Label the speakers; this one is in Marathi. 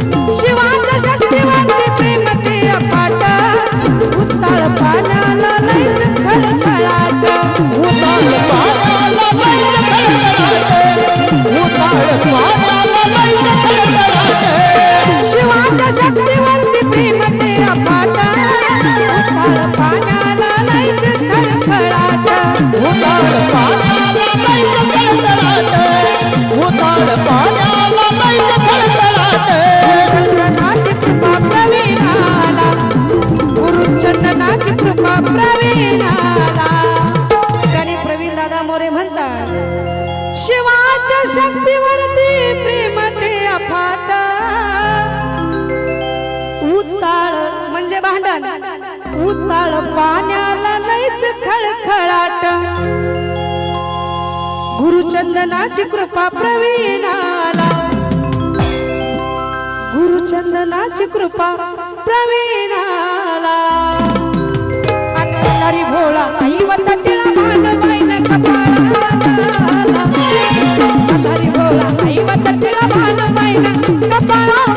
Speaker 1: Jesús. वारे म्हणतात शिवाच्या शक्तीवरती प्रेम ते अफाट. उताळ म्हणजे भांडण. उताळ पाण्याला नाहीच खळखळाट. गुरुचंदनाची कृपा प्रवीणाला. गुरुचंदनाची कृपा प्रवीणाला.